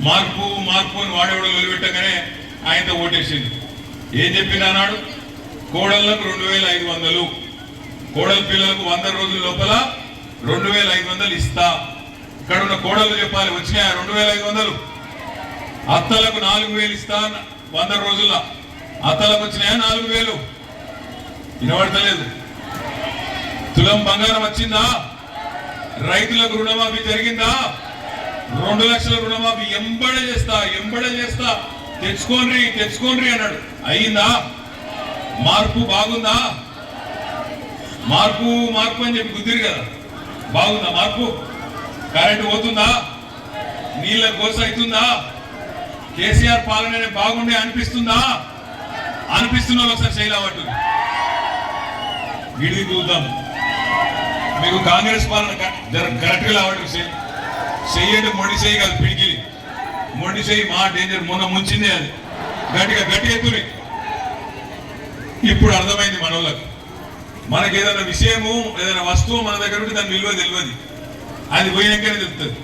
మార్పు మార్పు అని వాడేవాడు వదిలిపెట్టగానే ఆయనతో ఓటేసింది. ఏం చెప్పింది అన్నాడు కోడళ్ళకు రెండు వేల ఐదు వందలు. కోడల పిల్లలకు వంద రోజుల లోపల రెండు వేల ఐదు వందలు ఇస్తా. ఇక్కడ ఉన్న కోడలు చెప్పాలి వచ్చినాయా రెండు వేల ఐదు వందలు? అత్తలకు నాలుగు వేలు ఇస్తా వంద రోజుల. అత్తలకు వచ్చినాయా నాలుగు వేలు? వినబడతలేదు. తులం బంగారం వచ్చిందా? రైతులకు రుణమాఫీ జరిగిందా? రెండు లక్షల రుణమాఫీ ఎంబడే చేస్తా ఎంబడ చేస్తా. తెచ్చుకోండి తెచ్చుకోండి అన్నాడు. అయిందా మార్పు బాగుందా? మార్పు మార్పు అని చెప్పి గుద్దిరు కదా. బాగుందా మార్పు? కరెంటు పోతుందా? నీళ్ళ గోస అవుతుందా? కేసీఆర్ పాలన బాగుండే అనిపిస్తుందా? అనిపిస్తున్న ఒకసారి శైలావట్టు వీడిది చూద్దాం. మీకు కాంగ్రెస్ పాలన క- జర కరెక్ట్గా చెయ్యండి మొండి చేయి కాదు పిడికిలి. మొండి చేయి మా డేంజర్ మొన్న ముంచిందే అది. గట్టిగా గట్టిగా ఎత్తురి ఇప్పుడు అర్థమైంది మనోళ్ళకు మనకి ఏదైనా విషయము ఏదైనా వస్తువు మన దగ్గర ఉంటే దాని విలువ తెలియదు. అది పోయినాకనే తెలుస్తుంది